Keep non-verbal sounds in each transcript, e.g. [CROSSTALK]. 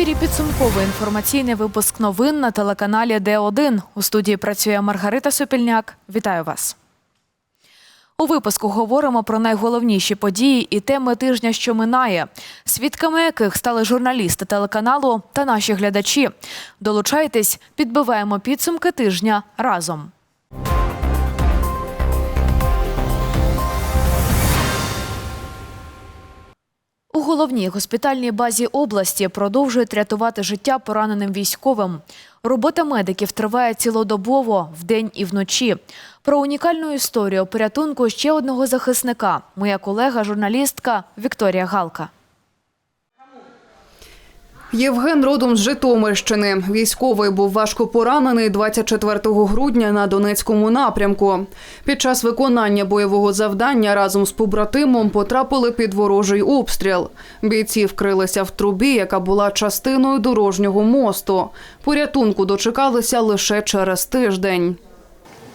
ефірі підсумковий інформаційний випуск новин на телеканалі Д1. У студії працює Маргарита Сопільняк. Вітаю вас. У випуску говоримо про найголовніші події і теми тижня, що минає, свідками яких стали журналісти телеканалу та наші глядачі. Долучайтесь, підбиваємо підсумки тижня разом. Головній госпітальній базі області продовжують рятувати життя пораненим військовим. Робота медиків триває цілодобово, вдень і вночі. Про унікальну історію порятунку ще одного захисника. Моя колега, журналістка Вікторія Галка. Євген родом з Житомирщини. Військовий був важко поранений 24 грудня на Донецькому напрямку. Під час виконання бойового завдання разом з побратимом потрапили під ворожий обстріл. Бійці вкрилися в трубі, яка була частиною дорожнього мосту. Порятунку дочекалися лише через тиждень.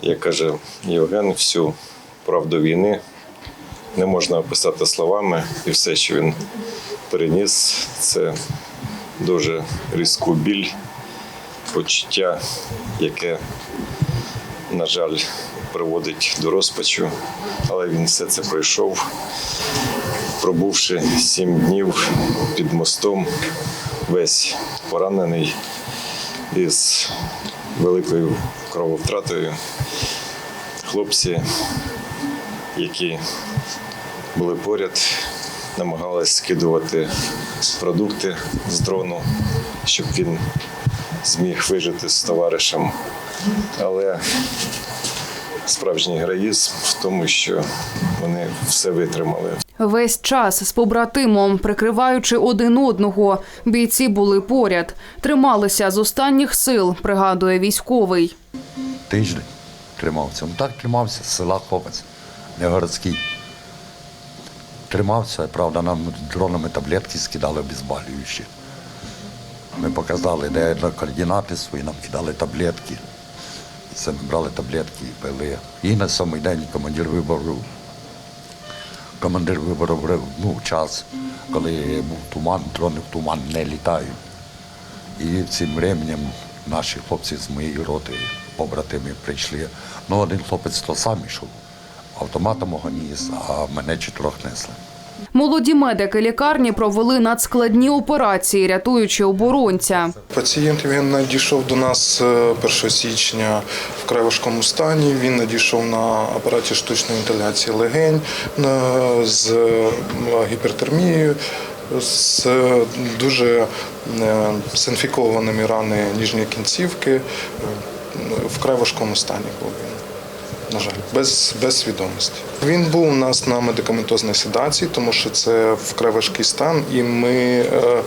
як каже Євген, всю правду війни не можна описати словами, і все, що він переніс, це дуже різку біль, почуття, яке, на жаль, приводить до розпачу. Але він все це пройшов, пробувши сім днів під мостом, весь поранений із великою крововтратою. Хлопці, які були поряд, намагались скидувати продукти з дрону, щоб він зміг вижити з товаришем. Але справжній героїзм в тому, що вони все витримали. Весь час з побратимом, прикриваючи один одного, бійці були поряд, трималися з останніх сил, пригадує військовий. тиждень тримався. Ну так тримався з села хлопець, не городський. Тримався, правда, нам дронами таблетки скидали обезболюючі. Ми показали, де координати свої, нам кидали таблетки. Це ми брали таблетки і пили. І на самий день командир вибору. Командир вибору говорив, ну, час, коли був туман, дрони в туман не літають. І цим временем наші хлопці з моєї роти, побратими, прийшли. Ну, один хлопець то сам йшов, автоматом мого ніс, а мене чотирьох несли. Молоді медики лікарні провели надскладні операції, рятуючи оборонця. Пацієнт він надійшов до нас е, 1 січня в край важкому стані. Він надійшов на апараті штучної вентиляції легень е, з е, гіпертермією, з дуже е, синфікованими рани ніжньої кінцівки. Е, В край важкому стані був він. На жаль, без, без свідомості. Він був у нас на медикаментозній седації, тому що це вкрай важкий стан, і ми е,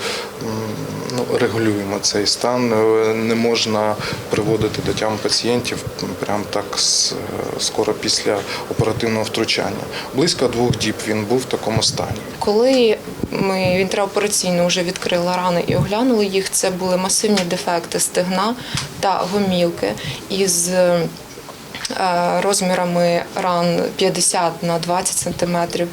ну, регулюємо цей стан. Е, Не можна приводити до тями пацієнтів прямо так с- скоро після оперативного втручання. Близько двох діб він був в такому стані. Коли ми в інтраопераційно вже відкрили рани і оглянули їх, це були масивні дефекти стегна та гомілки із е, розмірами ран 50 на 20 сантиметрів,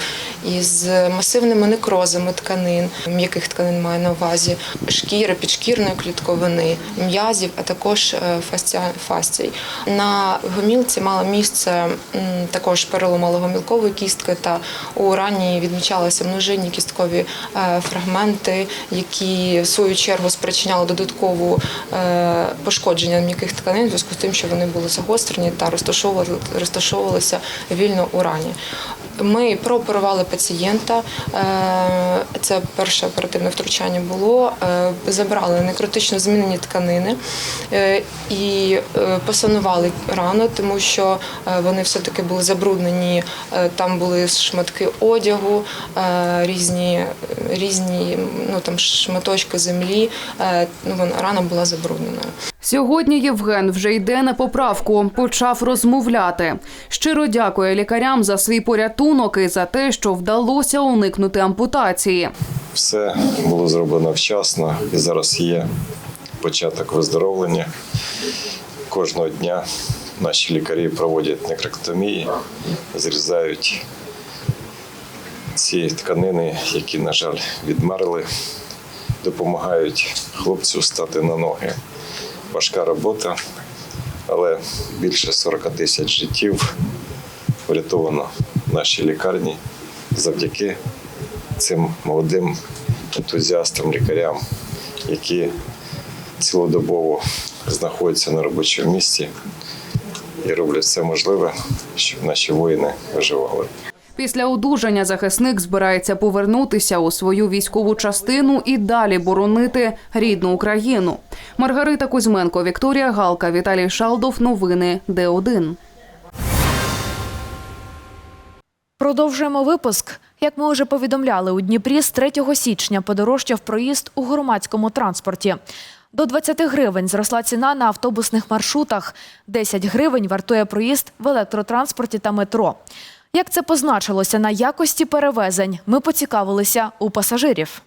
із масивними некрозами тканин, м'яких тканин маю на увазі, шкіри, підшкірної клітковини, м'язів, а також е, фасцій. На гомілці мало місце також перелом малогомілкової кістки, та у рані відмічалися множинні кісткові е, фрагменти, які в свою чергу спричиняли додаткову е, пошкодження м'яких тканин в зв'язку з тим, що вони були загострені та розташовували- розташовувалися вільно у рані. Ми прооперували пацієнта. е, Це перше оперативне втручання було. е, Забрали некротично змінені тканини е, і посанували рану, тому що вони все-таки були забруднені. Там були шматки одягу, різні, різні ну, там шматочки землі. Ну, рана була забрудненою. Сьогодні Євген вже йде на поправку, почав розмовляти. Щиро дякує лікарям за свій порятунок і за те, що вдалося уникнути ампутації. Все було зроблено вчасно і зараз є початок виздоровлення. Кожного дня наші лікарі проводять некректомії, зрізають ці тканини, які, на жаль, відмерли. допомагають хлопцю стати на ноги. Важка робота, але більше 40 тисяч життів врятовано в нашій лікарні завдяки цим молодим ентузіастам, лікарям, які цілодобово знаходяться на робочому місці і роблять все можливе, щоб наші воїни виживали. Після одужання захисник збирається повернутися у свою військову частину і далі боронити рідну Україну. Маргарита Кузьменко, Вікторія Галка, Віталій Шалдов. Новини Д1. Продовжуємо випуск. Як ми вже повідомляли, у Дніпрі з 3 січня подорожчав проїзд у громадському транспорті. До 20 гривень зросла ціна на автобусних маршрутах. 10 гривень вартує проїзд в електротранспорті та метро. Як це позначилося на якості перевезень, ми поцікавилися у пасажирів.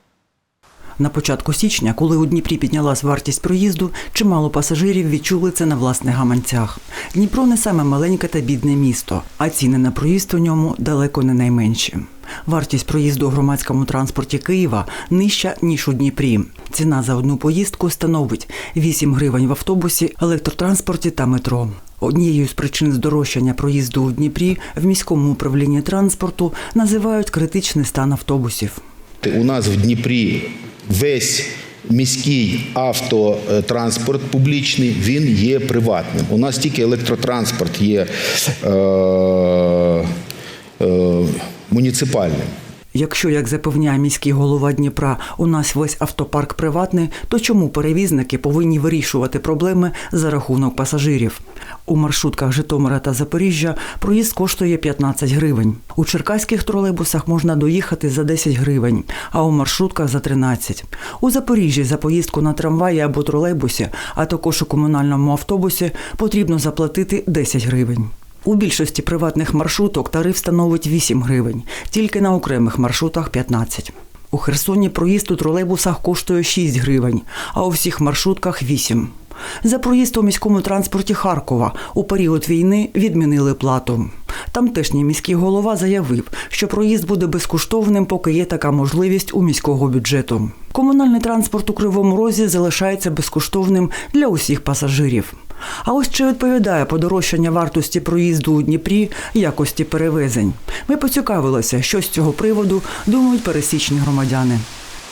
На початку січня, коли у Дніпрі піднялась вартість проїзду, чимало пасажирів відчули це на власних гаманцях. Дніпро не саме маленьке та бідне місто, а ціни на проїзд у ньому далеко не найменші. Вартість проїзду у громадському транспорті Києва нижча ніж у Дніпрі. Ціна за одну поїздку становить 8 гривень в автобусі, електротранспорті та метро. Однією з причин здорожчання проїзду у Дніпрі в міському управлінні транспорту називають критичний стан автобусів. У нас в Дніпрі весь міський автотранспорт публічний він є приватним. У нас тільки електротранспорт є е, е, муніципальним. Якщо, як запевняє міський голова Дніпра, у нас весь автопарк приватний, то чому перевізники повинні вирішувати проблеми за рахунок пасажирів? У маршрутках Житомира та Запоріжжя проїзд коштує 15 гривень. У черкаських тролейбусах можна доїхати за 10 гривень, а у маршрутках за 13. У Запоріжжі за поїздку на трамваї або тролейбусі, а також у комунальному автобусі потрібно заплатити 10 гривень. У більшості приватних маршруток тариф становить 8 гривень, тільки на окремих маршрутах 15. У Херсоні проїзд у тролейбусах коштує 6 гривень, а у всіх маршрутках 8. За проїзд у міському транспорті Харкова у період війни відмінили плату. Тамтешній міський голова заявив, що проїзд буде безкоштовним, поки є така можливість у міського бюджету. Комунальний транспорт у Кривому Розі залишається безкоштовним для усіх пасажирів. А ось чи відповідає подорожчання вартості проїзду у Дніпрі якості перевезень? Ми поцікавилися, що з цього приводу думають пересічні громадяни.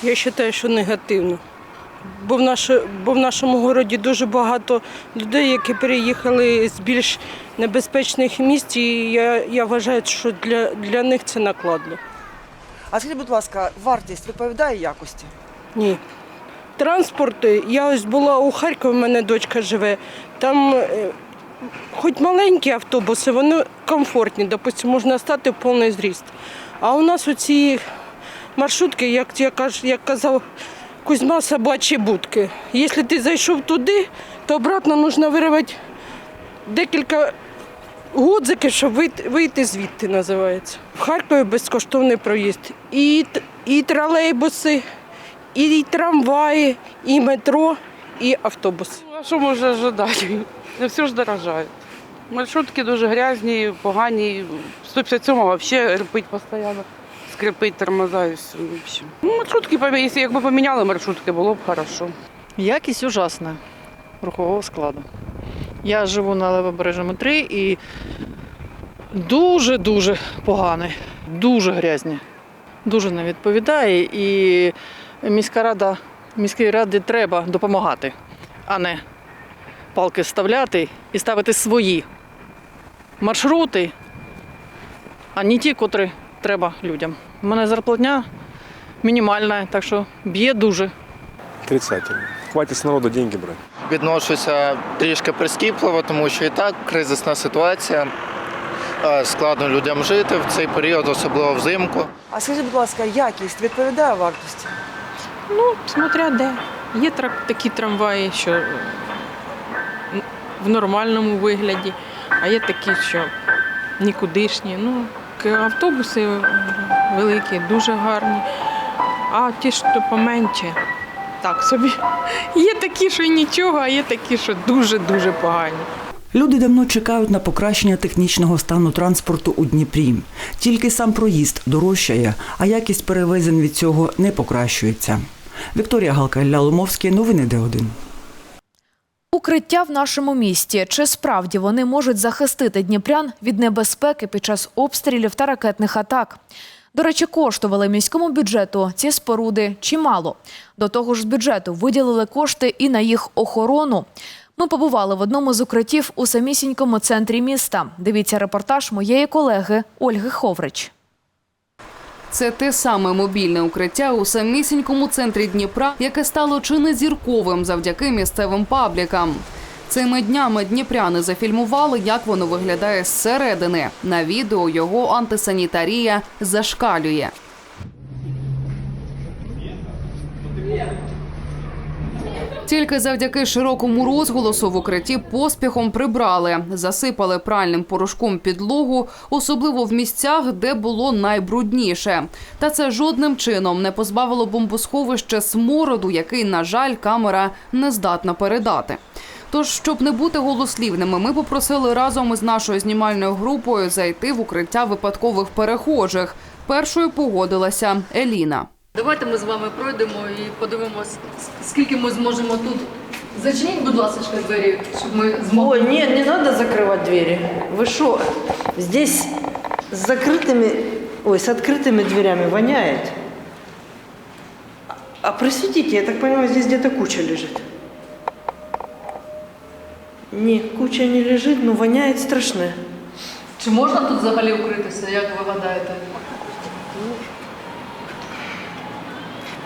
Я вважаю, що негативно. Бо в, наш, бо в нашому місті дуже багато людей, які переїхали з більш небезпечних місць, і я, я вважаю, що для, для них це накладно. А скажіть, будь ласка, вартість відповідає якості? Ні. Транспорт, я ось була у Харкові, у мене дочка живе. Там е, хоч маленькі автобуси, вони комфортні, допустимо, можна стати в повний зріст. А у нас оці маршрутки, як, я як казав Кузьма, собачі будки. Якщо ти зайшов туди, то обратно потрібно виривати декілька гудзиків, щоб вийти, звідти, називається. В Харкові безкоштовний проїзд. І, і тролейбуси, і трамваї, і метро, і автобуси. А що ожидати? Не все ж дорожає. Маршрутки дуже грязні, погані. 157 взагалі репить постійно. Скрипить тормоза і все. Ну, маршрутки, якщо якби поміняли маршрутки, було б хорошо. Якість ужасна рухового складу. Я живу на Левобережному 3 і дуже-дуже поганий, дуже грязні. Дуже не відповідає. І міська рада, міській раді треба допомагати, а не палки вставляти і ставити свої маршрути, а не ті, котрі треба людям. У мене зарплатня мінімальна, так що б'є дуже. Отрицательно. Хватит с народа деньги брать. Відношуся трішки прискіпливо, тому що і так кризисна ситуація. Складно людям жити в цей період, особливо взимку. А скажіть, будь ласка, якість відповідає вартості? Ну, смотря де. Є такі трамваї, що в нормальному вигляді, а є такі, що нікудишні. Ну, автобуси е, великі, дуже гарні. А ті, що поменше, так собі. Є такі, що й нічого, а є такі, що дуже-дуже погані. Люди давно чекають на покращення технічного стану транспорту у Дніпрі. Тільки сам проїзд дорожчає, а якість перевезень від цього не покращується. Вікторія Галка, Ілля Ломовський. Новини Д1. Укриття в нашому місті. Чи справді вони можуть захистити дніпрян від небезпеки під час обстрілів та ракетних атак? До речі, коштували міському бюджету ці споруди чимало. До того ж, з бюджету виділили кошти і на їх охорону. Ми побували в одному з укриттів у самісінькому центрі міста. Дивіться репортаж моєї колеги Ольги Ховрич. Це те саме мобільне укриття у самісінькому центрі Дніпра, яке стало чи не зірковим завдяки місцевим паблікам. Цими днями дніпряни зафільмували, як воно виглядає зсередини. На відео його антисанітарія зашкалює. Тільки завдяки широкому розголосу в укритті поспіхом прибрали, засипали пральним порошком підлогу, особливо в місцях, де було найбрудніше. Та це жодним чином не позбавило бомбосховище смороду, який, на жаль, камера не здатна передати. Тож, щоб не бути голослівними, ми попросили разом із нашою знімальною групою зайти в укриття випадкових перехожих. Першою погодилася Еліна. Давайте ми з вами пройдемо і подивимось, скільки ми зможемо тут. Зачиніть, будь ласка, двері, щоб ми змогли. Ой, нет, не надо закрывать двери. Вы что? Здесь с закрытыми, ой, с открытыми дверями воняет. А присветите, я так понимаю, здесь где-то куча лежит. Ні, куча не лежить, но воняет страшне. Чи можна тут взагалі укритися, як ви гадаєте?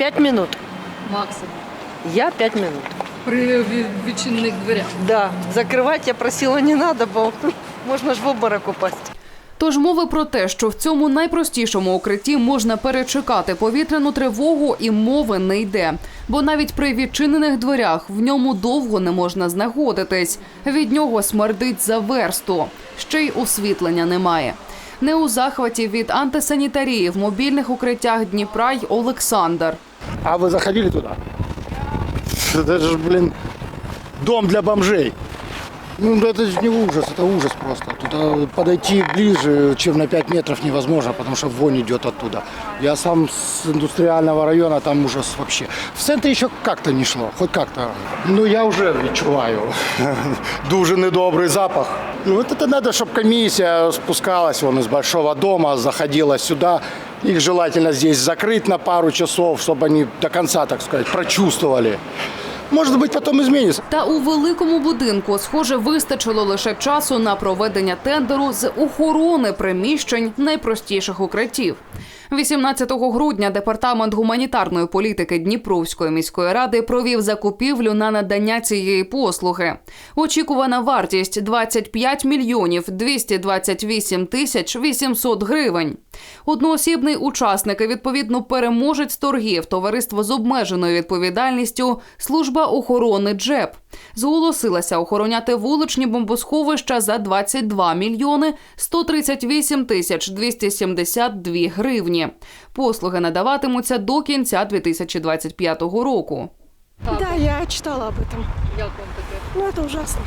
Пять минут. Максимум. Я пять минут. При ві- відчинених дверях. Да, закрывать я просила не надо, бо можно ж в обморок упасть. Тож мови про те, що в цьому найпростішому укритті можна перечекати повітряну тривогу, і мови не йде. Бо навіть при відчинених дверях в ньому довго не можна знаходитись. Від нього смердить за версту. Ще й освітлення немає Не у захваті від антисанітарії в мобільних укриттях Дніпра й Олександр. А вы заходили туда? Это же, блин, дом для бомжей. Ну, это же не ужас, это ужас просто. Туда подойти ближе, чем на 5 метров невозможно, потому что вонь идет оттуда. Я сам с индустриального района, там ужас вообще. В центре еще как-то не шло, хоть как-то. Ну, я уже відчуваю [LAUGHS] дуже недобрый запах. Ну, вот это надо, чтобы комиссия спускалась вон из большого дома, заходила сюда. Их желательно здесь закрыть на пару часов, чтобы они до конца, так сказать, прочувствовали. Может быть, потом изменится. Та у великому будинку, схоже, вистачило лише часу на проведення тендеру з охорони приміщень найпростіших укриттів. 18 грудня департамент гуманітарної політики Дніпровської міської ради провів закупівлю на надання цієї послуги. Очікувана вартість 25 мільйонів 228 тисяч 800 гривень. Одноосібний учасник і відповідно переможець торгів товариство з обмеженою відповідальністю служба охорони ДЖЕП зголосилася охороняти вуличні бомбосховища за 22 мільйони 138 тисяч 272 гривні. Послуги надаватимуться до кінця 2025 року. Да, я читала об этом. Як вам таке? Ну, это ужасно.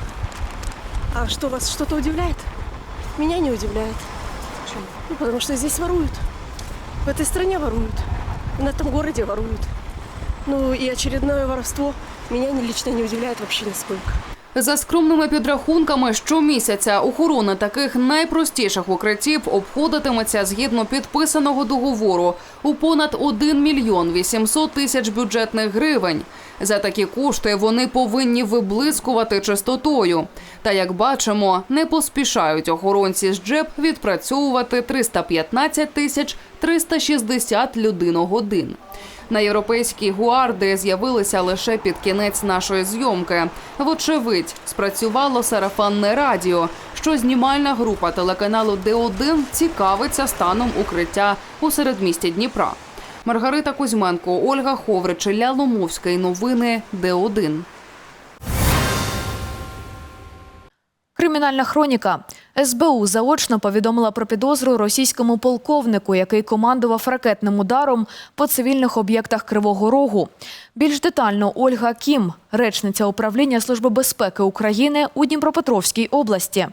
А что вас что-то удивляет? Меня не удивляет. Почему? Ну, потому что здесь воруют. В этой стране воруют. На этом городе воруют. Ну, и очередное воровство меня лично не удивляет вообще нисколько. За скромними підрахунками, щомісяця охорона таких найпростіших укриттів обходитиметься згідно підписаного договору у понад 1 мільйон 800 тисяч бюджетних гривень. За такі кошти вони повинні виблискувати чистотою. Та як бачимо, не поспішають охоронці з ДЖЕП відпрацьовувати 315 тисяч 360 людиногодин. На європейській гуарди з'явилися лише під кінець нашої зйомки. Вочевидь, спрацювало сарафанне радіо, що знімальна група телеканалу Д1 цікавиться станом укриття у середмісті Дніпра. Маргарита Кузьменко, Ольга Ховрич, Ілля Ломовська і новини Д1. Кримінальна хроніка. СБУ заочно повідомила про підозру російському полковнику, який командував ракетним ударом по цивільних об'єктах Кривого Рогу. Більш детально Ольга Кім, речниця управління Служби безпеки України у Дніпропетровській області.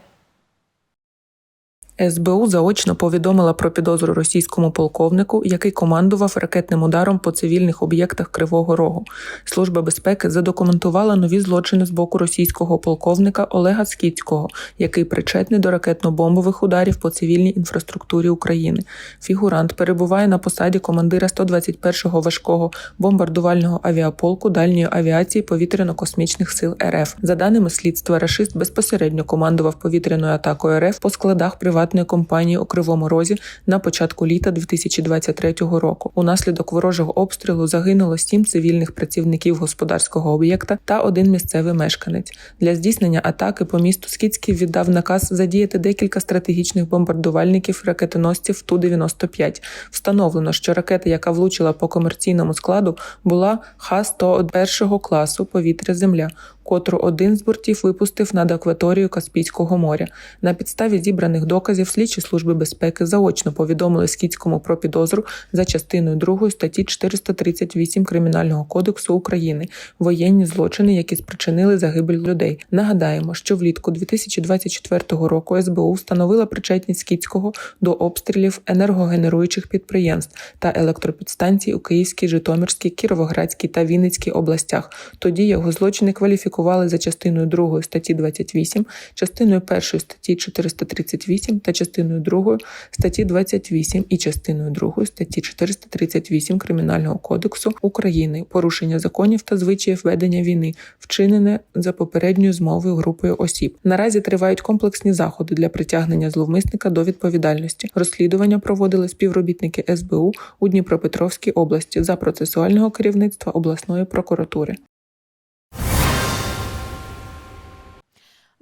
СБУ заочно повідомила про підозру російському полковнику, який командував ракетним ударом по цивільних об'єктах Кривого Рогу. Служба безпеки задокументувала нові злочини з боку російського полковника Олега Скіцького, який причетний до ракетно-бомбових ударів по цивільній інфраструктурі України. Фігурант перебуває на посаді командира 121-го важкого бомбардувального авіаполку дальньої авіації повітряно-космічних сил РФ. За даними слідства, рашист безпосередньо командував повітряною атакою РФ по складах приватної компанії у Кривому Розі на початку літа 2023 року. Унаслідок ворожого обстрілу загинуло сім цивільних працівників господарського об'єкта та один місцевий мешканець. Для здійснення атаки по місту Скіцький віддав наказ задіяти декілька стратегічних бомбардувальників ракетоносців Ту-95. Встановлено, що ракета, яка влучила по комерційному складу, була Х-101 класу повітря-земля, котру один з бортів випустив над акваторією Каспійського моря. На підставі зібраних доказів слідчі служби безпеки заочно повідомили Скіцькому про підозру за частиною 2 статті 438 Кримінального кодексу України воєнні злочини, які спричинили загибель людей. Нагадаємо, що влітку 2024 року СБУ встановила причетність Скіцького до обстрілів енергогенеруючих підприємств та електропідстанцій у Київській, Житомирській, Кіровоградській та Вінницькій областях. Тоді його злочини кваліфікували за частиною 2 статті 28, частиною 1 статті 438 та частиною 2 статті 28 і частиною 2 статті 438 Кримінального кодексу України порушення законів та звичаїв ведення війни, вчинене за попередньою змовою групою осіб. Наразі тривають комплексні заходи для притягнення зловмисника до відповідальності. Розслідування проводили співробітники СБУ у Дніпропетровській області за процесуального керівництва обласної прокуратури.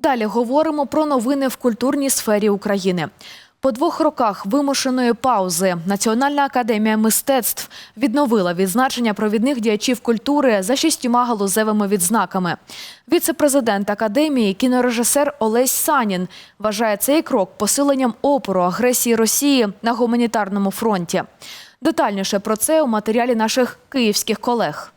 Далі говоримо про новини в культурній сфері України. По двох роках вимушеної паузи Національна академія мистецтв відновила відзначення провідних діячів культури за шістьма галузевими відзнаками. Віце-президент академії, кінорежисер Олесь Санін вважає цей крок посиленням опору агресії Росії на гуманітарному фронті. Детальніше про це у матеріалі наших київських колег.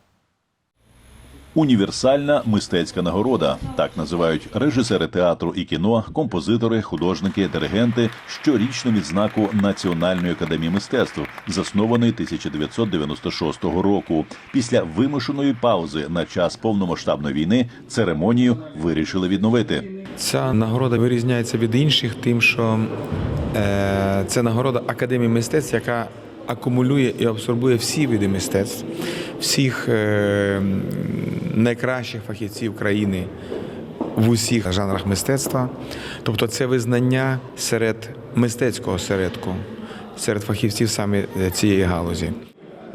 Універсальна мистецька нагорода так називають режисери театру і кіно, композитори, художники, диригенти щорічну відзнаку Національної академії мистецтв, заснованої 1996 року. Після вимушеної паузи на час повномасштабної війни церемонію вирішили відновити. Ця нагорода вирізняється від інших, тим, що е, це нагорода Академії мистецтв, яка акумулює і абсорбує всі види мистецтв, всіх е, найкращих фахівців країни в усіх жанрах мистецтва. Тобто це визнання серед мистецького середку, серед фахівців саме цієї галузі.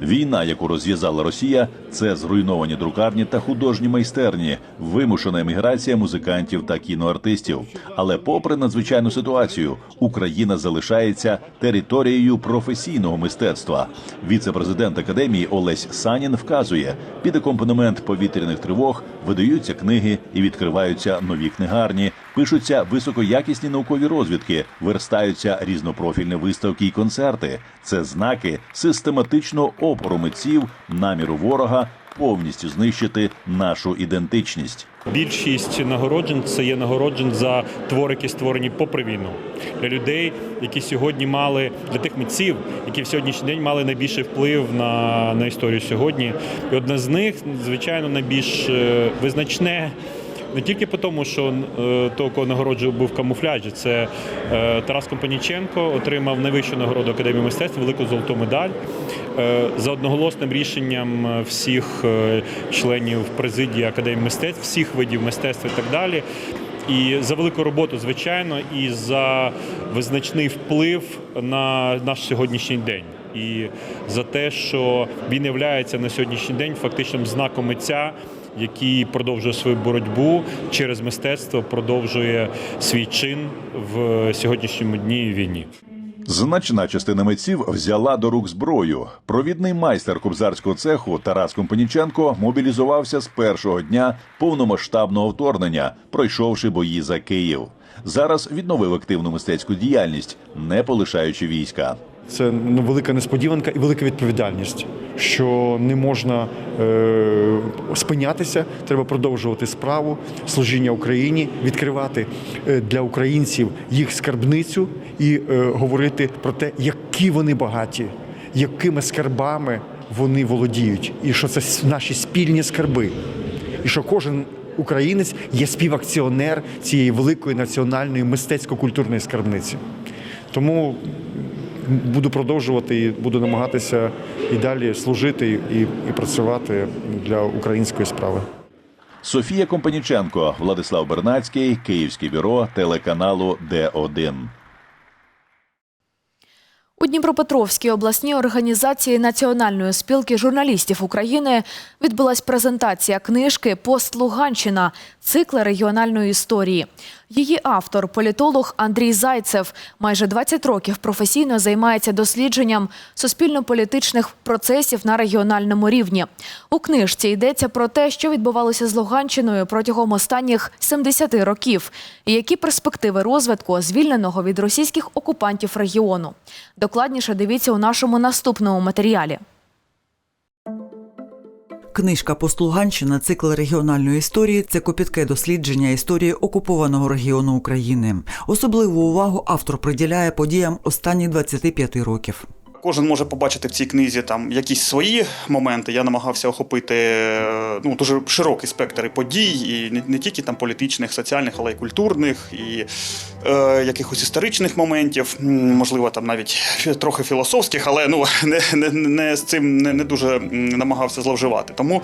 Війна, яку розв'язала Росія, це зруйновані друкарні та художні майстерні, вимушена еміграція музикантів та кіноартистів. Але, попри надзвичайну ситуацію, Україна залишається територією професійного мистецтва. Віце-президент академії Олесь Санін вказує, під акомпанемент повітряних тривог видаються книги і відкриваються нові книгарні, пишуться високоякісні наукові розвідки, верстаються різнопрофільні виставки і концерти. Це знаки систематичного опору митців, наміру ворога повністю знищити нашу ідентичність. Більшість нагороджень це є нагороджень за твори, які створені попри війну для людей, які сьогодні мали для тих митців, які в сьогоднішній день мали найбільший вплив на, на історію сьогодні. І одне з них, звичайно, найбільш е, визначне. Не тільки по тому, що е, того, кого нагороджував, був в камуфляжі. Це е, Тарас Компаніченко отримав найвищу нагороду Академії мистецтв, велику золоту медаль. Е, за одноголосним рішенням всіх членів президії Академії мистецтв, всіх видів мистецтва і так далі. І за велику роботу, звичайно, і за визначний вплив на наш сьогоднішній день. І за те, що він є на сьогоднішній день фактичним знаком митця, який продовжує свою боротьбу через мистецтво, продовжує свій чин в сьогоднішньому дні війні. Значна частина митців взяла до рук зброю. Провідний майстер кобзарського цеху Тарас Компаніченко мобілізувався з першого дня повномасштабного вторгнення, пройшовши бої за Київ. Зараз відновив активну мистецьку діяльність, не полишаючи війська. Це ну, велика несподіванка і велика відповідальність, що не можна е, спинятися, треба продовжувати справу служіння Україні, відкривати е, для українців їх скарбницю і е, говорити про те, які вони багаті, якими скарбами вони володіють, і що це наші спільні скарби, і що кожен. Українець є співакціонер цієї великої національної мистецько-культурної скарбниці. Тому буду продовжувати і буду намагатися і далі служити і, і працювати для української справи. Софія Компаніченко, Владислав Бернацький, Київське бюро телеканалу Д1. У Дніпропетровській обласній організації Національної спілки журналістів України відбулась презентація книжки Пост Луганщина цикла регіональної історії. Її автор, політолог Андрій Зайцев, майже 20 років професійно займається дослідженням суспільно-політичних процесів на регіональному рівні. У книжці йдеться про те, що відбувалося з Луганщиною протягом останніх 70 років, і які перспективи розвитку звільненого від російських окупантів регіону. Докладніше дивіться у нашому наступному матеріалі. Книжка «Пост-Луганщина. Цикл регіональної історії це копітке дослідження історії окупованого регіону України. Особливу увагу автор приділяє подіям останніх 25 років. Кожен може побачити в цій книзі там якісь свої моменти. Я намагався охопити е, ну, дуже широкий спектр подій, і не, не тільки там політичних, соціальних, але й культурних, і е, якихось історичних моментів, можливо, там навіть трохи філософських, але ну [LAUGHS] не, не, не з цим не, не дуже намагався зловживати. Тому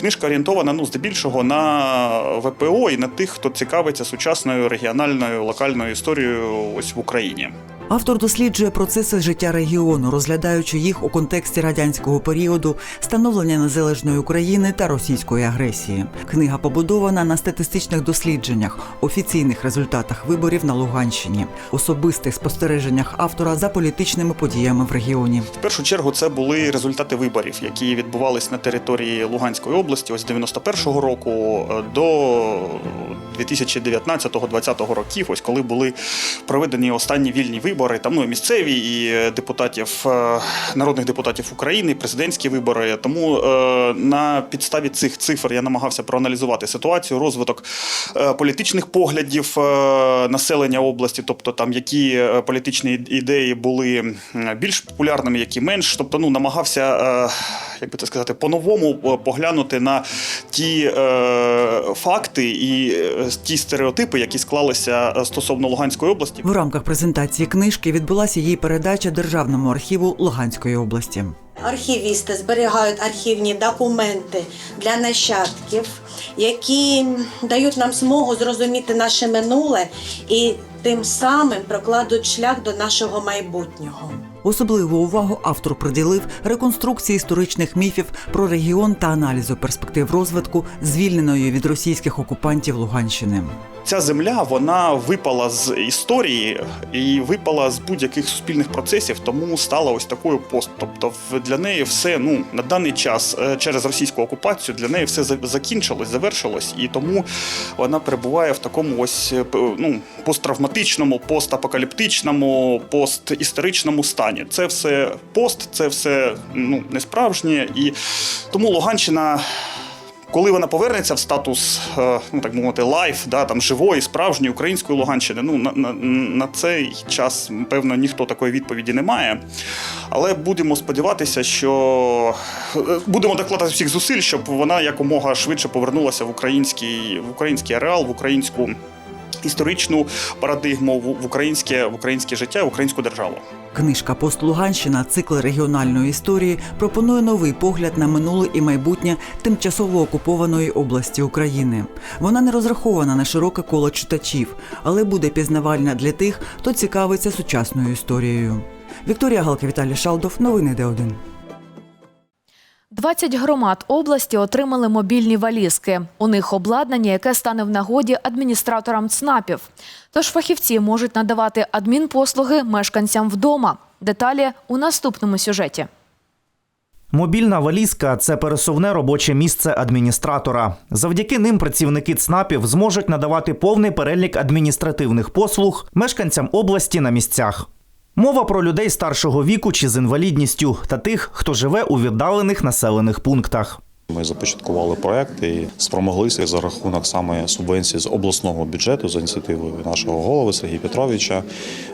книжка орієнтована ну, здебільшого на ВПО і на тих, хто цікавиться сучасною регіональною локальною історією ось в Україні. Автор досліджує процеси життя регіону, розглядаючи їх у контексті радянського періоду, становлення незалежної України та російської агресії. Книга побудована на статистичних дослідженнях, офіційних результатах виборів на Луганщині, особистих спостереженнях автора за політичними подіями в регіоні. В першу чергу це були результати виборів, які відбувались на території Луганської області ось з 91-го року е, до 2019-2020 років, ось коли були проведені останні вільні вибори, там ну і місцеві і е, депутатів, е, народних депутатів України, президентські вибори. Тому е, на підставі цих цифр я намагався проаналізувати ситуацію, розвиток політичних поглядів населення області, тобто там які політичні ідеї були більш популярними, які менш. Тобто, ну намагався, як би це сказати, по-новому поглянути на ті факти і ті стереотипи, які склалися стосовно Луганської області. В рамках презентації книжки відбулася її передача Державному архіву Луганської області. Архівісти зберігають архівні документи для нащадків, які дають нам змогу зрозуміти наше минуле і тим самим прокладуть шлях до нашого майбутнього. Особливу увагу автор приділив реконструкції історичних міфів про регіон та аналізу перспектив розвитку звільненої від російських окупантів Луганщини. Ця земля вона випала з історії і випала з будь-яких суспільних процесів, тому стала ось такою пост. Тобто для неї все ну на даний час е, через російську окупацію для неї все закінчилось, завершилось, і тому вона перебуває в такому ось е, ну посттравматичному, постапокаліптичному, постісторичному стані. Це все пост, це все ну справжнє, і тому Луганщина коли вона повернеться в статус, е, ну так мовити, лайф, да, там живої, справжньої української Луганщини, ну на, на, на цей час, певно, ніхто такої відповіді не має. Але будемо сподіватися, що е, будемо докладати всіх зусиль, щоб вона якомога швидше повернулася в український, в український ареал, в українську історичну парадигму, в, українське, в українське життя, в українську державу. Книжка Пост Луганщина, цикл регіональної історії пропонує новий погляд на минуле і майбутнє тимчасово окупованої області України. Вона не розрахована на широке коло читачів, але буде пізнавальна для тих, хто цікавиться сучасною історією. Вікторія Галка, Віталій Шалдов, новини Д1. 20 громад області отримали мобільні валізки. У них обладнання, яке стане в нагоді адміністраторам ЦНАПів. Тож фахівці можуть надавати адмінпослуги мешканцям вдома. Деталі у наступному сюжеті. Мобільна валізка це пересувне робоче місце адміністратора. Завдяки ним працівники ЦНАПів зможуть надавати повний перелік адміністративних послуг мешканцям області на місцях. Мова про людей старшого віку чи з інвалідністю та тих, хто живе у віддалених населених пунктах. Ми започаткували проект і спромоглися за рахунок саме субвенції з обласного бюджету за ініціативою нашого голови Сергія Петровича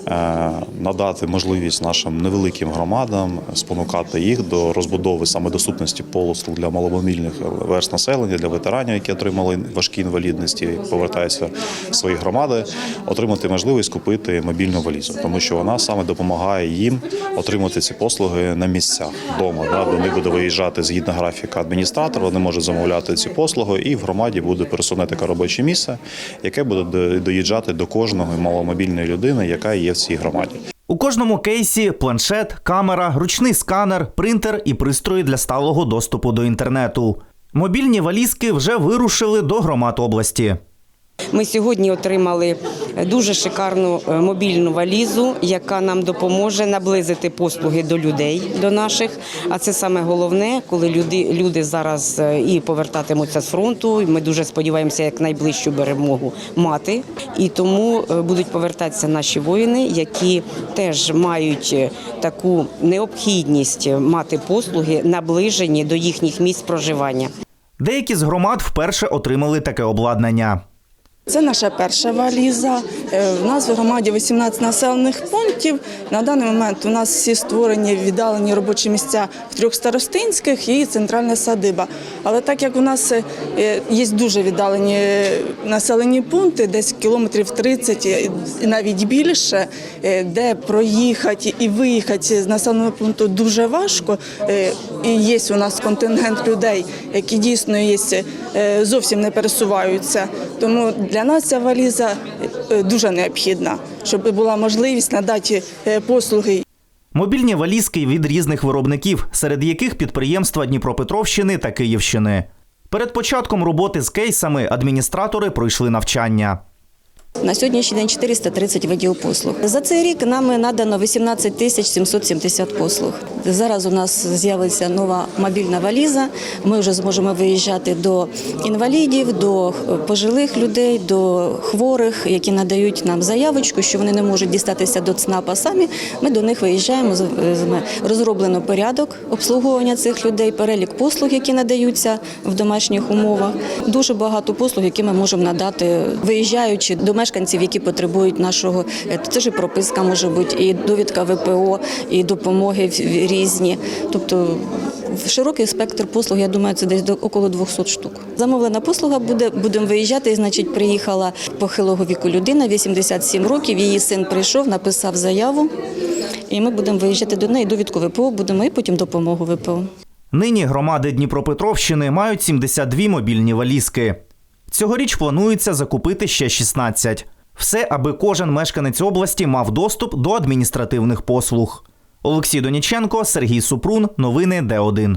е, надати можливість нашим невеликим громадам спонукати їх до розбудови саме доступності послуг для маломобільних верст населення, для ветеранів, які отримали важкі інвалідності, повертаються в свої громади, отримати можливість купити мобільну валізу, тому що вона саме допомагає їм отримати ці послуги на місцях вдома. Да, до них буде виїжджати згідно графіка адміністратор. Вони можуть замовляти ці послуги, і в громаді буде пересувне таке робоче місце, яке буде доїжджати до кожного маломобільної людини, яка є в цій громаді. У кожному кейсі планшет, камера, ручний сканер, принтер і пристрої для сталого доступу до інтернету. Мобільні валізки вже вирушили до громад області. Ми сьогодні отримали дуже шикарну е, мобільну валізу, яка нам допоможе наблизити послуги до людей, до наших. А це саме головне, коли люди, люди зараз е, і повертатимуться з фронту. Ми дуже сподіваємося, як найближчу перемогу мати. І тому е, будуть повертатися наші воїни, які теж мають таку необхідність мати послуги наближені до їхніх місць проживання. Деякі з громад вперше отримали таке обладнання. Це наша перша валіза. Е, У нас в громаді 18 населених пунктів. На даний момент у нас всі створені віддалені робочі місця в трьох старостинських і центральна садиба. Але так як у нас е, є дуже віддалені населені пункти, десь кілометрів 30 і навіть більше, е, де проїхати і виїхати з населеного пункту дуже важко. Е, І є у нас контингент людей, які дійсно є, е, зовсім не пересуваються. Тому для нас ця валіза е, дуже необхідна, щоб була можливість надати е, послуги Мобільні валізки від різних виробників, серед яких підприємства Дніпропетровщини та Київщини. Перед початком роботи з кейсами адміністратори пройшли навчання. На сьогоднішній день 430 видів послуг. За цей рік нам надано 18 тисяч 770 послуг. Зараз у нас з'явиться нова мобільна валіза. Ми вже зможемо виїжджати до інвалідів, до пожилих людей, до хворих, які надають нам заявочку, що вони не можуть дістатися до ЦНАПа самі. Ми до них виїжджаємо. з- Розроблено порядок обслуговування цих людей, перелік послуг, які надаються в домашніх умовах. Дуже багато послуг, які ми можемо надати, виїжджаючи до мешканців, які потребують нашого. е, Це ж прописка може бути, і довідка ВПО, і допомоги різні. Тобто широкий спектр послуг, я думаю, це десь до около 200 штук. Замовлена послуга буде, будемо виїжджати. Значить, приїхала похилого віку людина, 87 років. Її син прийшов, написав заяву, і ми будемо виїжджати до неї. Довідку ВПО будемо і потім допомогу ВПО. Нині громади Дніпропетровщини мають 72 мобільні валізки. Цьогоріч планується закупити ще 16. Все, аби кожен мешканець області мав доступ до адміністративних послуг. Олексій Доніченко, Сергій Супрун. Новини Д1.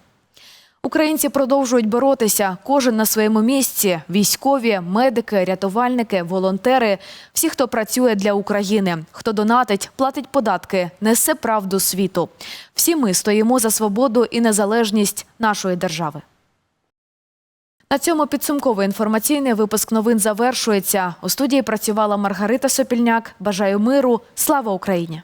Українці продовжують боротися. Кожен на своєму місці: військові, медики, рятувальники, волонтери, всі, хто працює для України, хто донатить, платить податки, несе правду світу. Всі ми стоїмо за свободу і незалежність нашої держави. На цьому підсумковий інформаційний випуск новин завершується. У студії працювала Маргарита Сопільняк. Бажаю миру. Слава Україні!